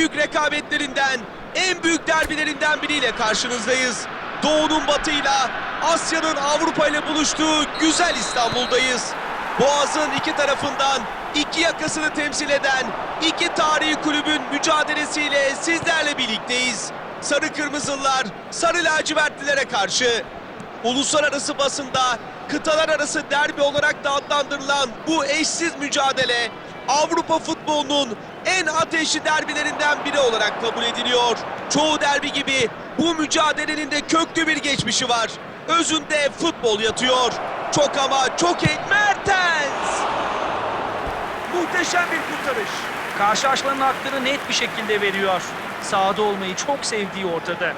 büyük rekabetlerinden, en büyük derbilerinden biriyle karşınızdayız. Doğu'nun batıyla, Asya'nın Avrupa ile buluştuğu güzel İstanbul'dayız. Boğaz'ın iki tarafından iki yakasını temsil eden iki tarihi kulübün mücadelesiyle sizlerle birlikteyiz. Sarı Kırmızılılar, Sarı Lacivertlilere karşı uluslararası basında kıtalar arası derbi olarak da adlandırılan bu eşsiz mücadele Avrupa futbolunun en ateşli derbilerinden biri olarak kabul ediliyor. Çoğu derbi gibi bu mücadelenin de köklü bir geçmişi var. Özünde futbol yatıyor. Çok ama çok et Mertens. Muhteşem bir kurtarış. Karşılaşmanın haklarını net bir şekilde veriyor. Sahada olmayı çok sevdiği ortada.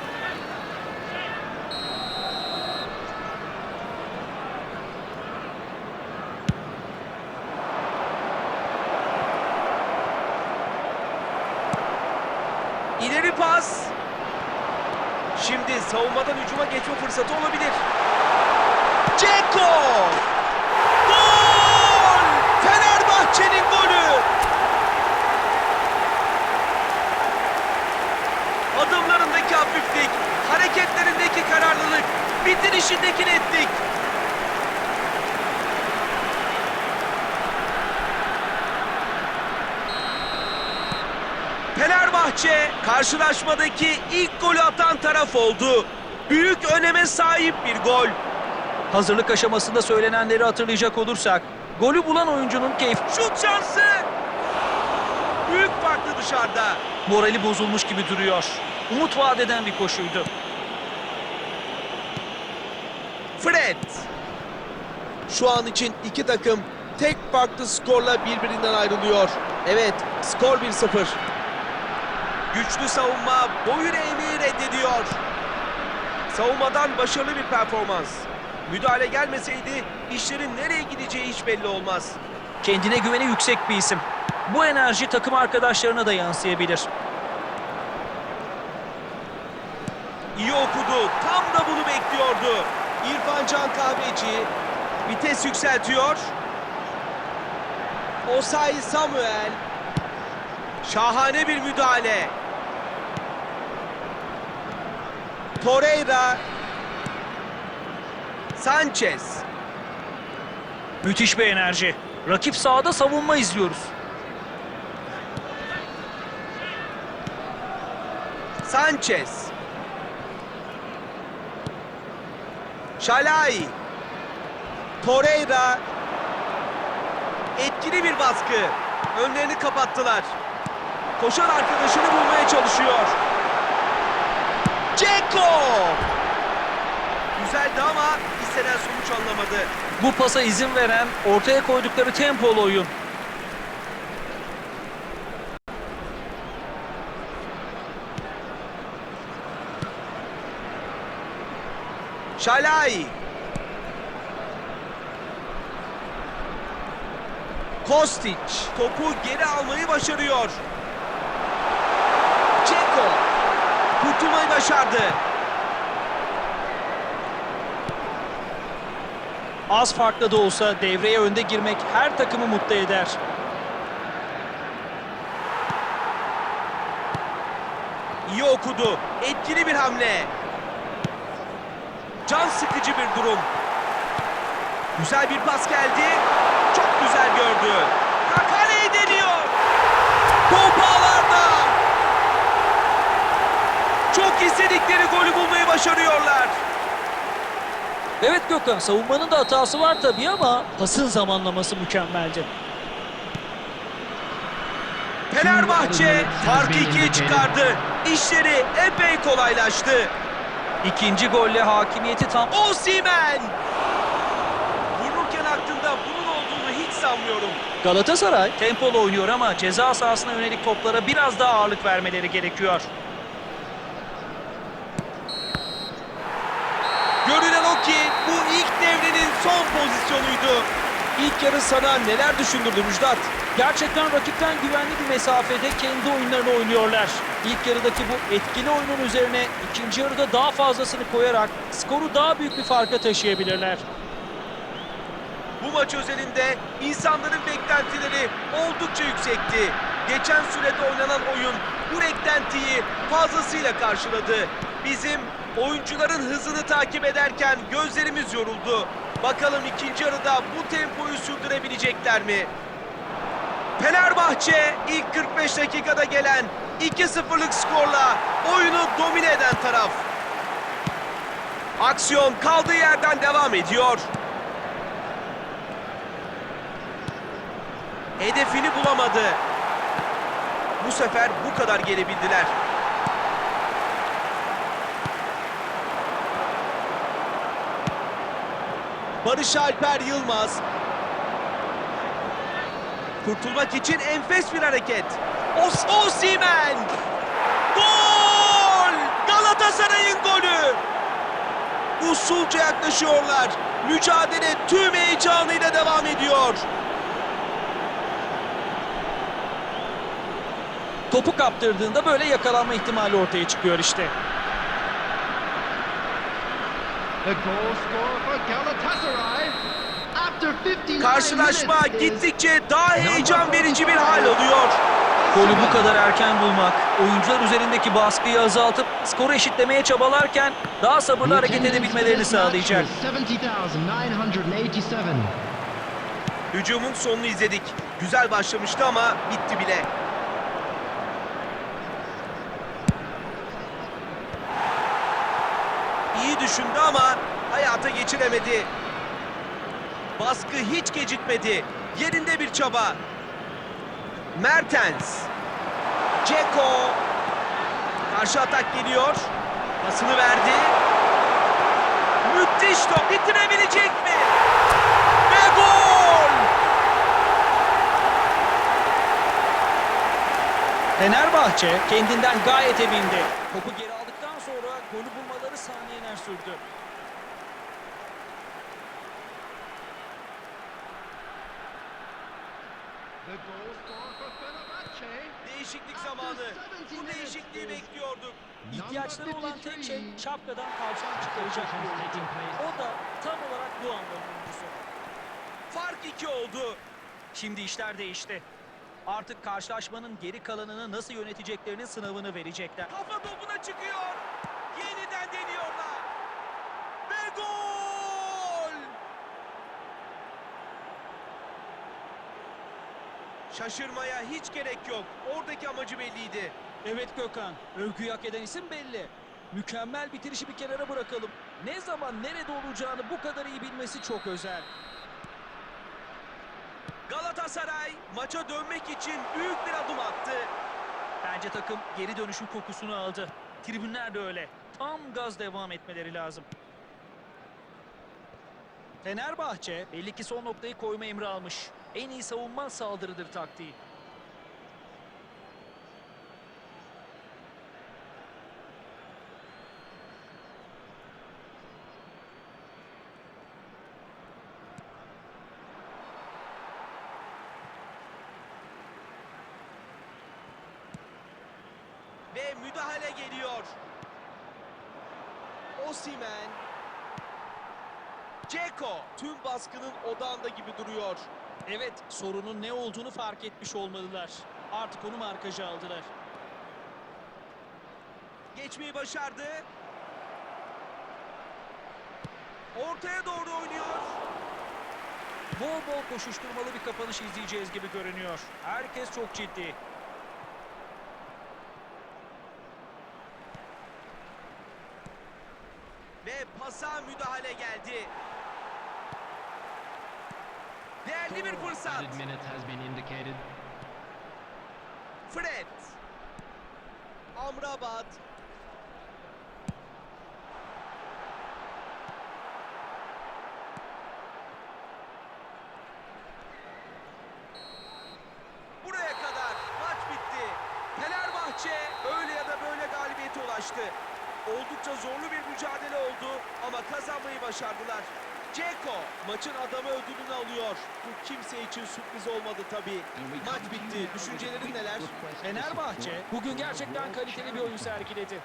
İleri pas. Şimdi savunmadan hücuma geçme fırsatı olabilir. Ceko! Gol! Fenerbahçe'nin golü! Adımlarındaki hafiflik, hareketlerindeki kararlılık, bitirişindeki netlik. Fenerbahçe karşılaşmadaki ilk golü atan taraf oldu. Büyük öneme sahip bir gol. Hazırlık aşamasında söylenenleri hatırlayacak olursak, golü bulan oyuncunun keyif Şut şansı. Büyük farklı dışarıda. morali bozulmuş gibi duruyor. Umut vaat eden bir koşuydu. Fred. Şu an için iki takım tek farklı skorla birbirinden ayrılıyor. Evet, skor 1-0. Güçlü savunma boyun eğmeyi reddediyor. Savunmadan başarılı bir performans. Müdahale gelmeseydi işlerin nereye gideceği hiç belli olmaz. Kendine güveni yüksek bir isim. Bu enerji takım arkadaşlarına da yansıyabilir. İyi okudu. Tam da bunu bekliyordu. İrfan Can Kahveci vites yükseltiyor. Osay Samuel. Şahane bir müdahale. Torreira. Sanchez. Müthiş bir enerji. Rakip sahada savunma izliyoruz. Sanchez. Şalai. Torreira. Etkili bir baskı. Önlerini kapattılar. Koşan arkadaşını bulmaya çalışıyor. Ceko. Güzeldi ama istenen sonuç alınamadı. Bu pasa izin veren ortaya koydukları tempolu oyun. Şalai. Kostic topu geri almayı başarıyor. Ceko kurtulmayı başardı. Az farklı da olsa devreye önde girmek her takımı mutlu eder. İyi okudu. Etkili bir hamle. Can sıkıcı bir durum. Güzel bir pas geldi. Çok güzel gördü. Kaleyi deniyor. Top ağlarda. Çok istedikleri golü bulmayı başarıyorlar. Evet Gökhan savunmanın da hatası var tabii ama pasın zamanlaması mükemmeldi. Fenerbahçe farkı ikiye çıkardı. İşleri epey kolaylaştı. İkinci golle hakimiyeti tam Osimhen! Vururken aklında bunun olduğunu hiç sanmıyorum. Galatasaray tempolu oynuyor ama ceza sahasına yönelik toplara biraz daha ağırlık vermeleri gerekiyor. Görünen o ki bu ilk devrenin son pozisyonuydu. İlk yarı sana neler düşündürdü Müjdat? Gerçekten rakipten güvenli bir mesafede kendi oyunlarını oynuyorlar. İlk yarıdaki bu etkili oyunun üzerine ikinci yarıda daha fazlasını koyarak skoru daha büyük bir farka taşıyabilirler. Bu maç özelinde insanların beklentileri oldukça yüksekti. Geçen sürede oynanan oyun bu beklentiyi fazlasıyla karşıladı. Bizim oyuncuların hızını takip ederken gözlerimiz yoruldu. Bakalım ikinci yarıda bu tempoyu sürdürebilecekler mi? Fenerbahçe ilk 45 dakikada gelen 2-0'lık skorla oyunu domine eden taraf. Aksiyon kaldığı yerden devam ediyor. Hedefini bulamadı. Bu sefer bu kadar gelebildiler. Barış Alper Yılmaz. Kurtulmak için enfes bir hareket. Os Osimhen! Gol! Galatasaray'ın golü! Usulca yaklaşıyorlar. Mücadele tüm heyecanıyla devam ediyor. Topu kaptırdığında böyle yakalanma ihtimali ortaya çıkıyor işte. Karşılaşma gittikçe daha heyecan verici bir hal alıyor. Golü bu kadar erken bulmak, oyuncular üzerindeki baskıyı azaltıp skoru eşitlemeye çabalarken daha sabırlı hareket edebilmelerini sağlayacak. was 70,987. Hücumun sonunu izledik. Güzel başlamıştı ama bitti bile. Düşündü ama hayata geçiremedi. Baskı hiç gecikmedi. Yerinde bir çaba. Mertens. Ceko. Karşı atak geliyor. Pasını verdi. Müthiş top. Bitirebilecek mi? Ve gol! Fenerbahçe kendinden gayet emindi. Topu geri sonra golü bulmaları saniyeler sürdü. The goal scorer for Fenerbahçe Değişiklik zamanı. Bu değişikliği bekliyorduk. İhtiyaçları olan tek şey şapkadan tavşan çıkaracak bir. O da tam olarak bu anların oyuncusu. Fark iki oldu. Şimdi işler değişti. Artık karşılaşmanın geri kalanını nasıl yöneteceklerinin sınavını verecekler. Kafa topuna çıkıyor. Yeniden deniyorlar. Ve gol! Şaşırmaya hiç gerek yok. Oradaki amacı belliydi. Evet Gökhan, övgüyü hak eden isim belli. Mükemmel bitirişi bir kenara bırakalım. Ne zaman nerede olacağını bu kadar iyi bilmesi çok özel. Galatasaray maça dönmek için büyük bir adım attı. Bence takım geri dönüşün kokusunu aldı. Tribünler de öyle. Tam gaz devam etmeleri lazım. Fenerbahçe belli ki son noktayı koyma emri almış. En iyi savunma saldırıdır taktiği. Ve müdahale geliyor. Osimen. Ceko tüm baskının odağında gibi duruyor. Evet, sorunun ne olduğunu fark etmiş olmalılar. Artık onu markaja aldılar. Geçmeyi başardı. Ortaya doğru oynuyor. Bol bol koşuşturmalı bir kapanış izleyeceğiz gibi görünüyor. Herkes çok ciddi. Ve pasa müdahale geldi. Değerli bir fırsat. Added minutes has been indicated. Fred. Amrabat. Buraya kadar maç bitti. Fenerbahçe öyle ya da böyle galibiyete ulaştı. Oldukça zorlu bir mücadele oldu ama kazanmayı başardılar. Ceko maçın adamı ödülünü alıyor. Bu kimse için sürpriz olmadı tabii. Maç bitti. Düşüncelerin neler? Fenerbahçe bugün gerçekten kaliteli bir oyun sergiledi.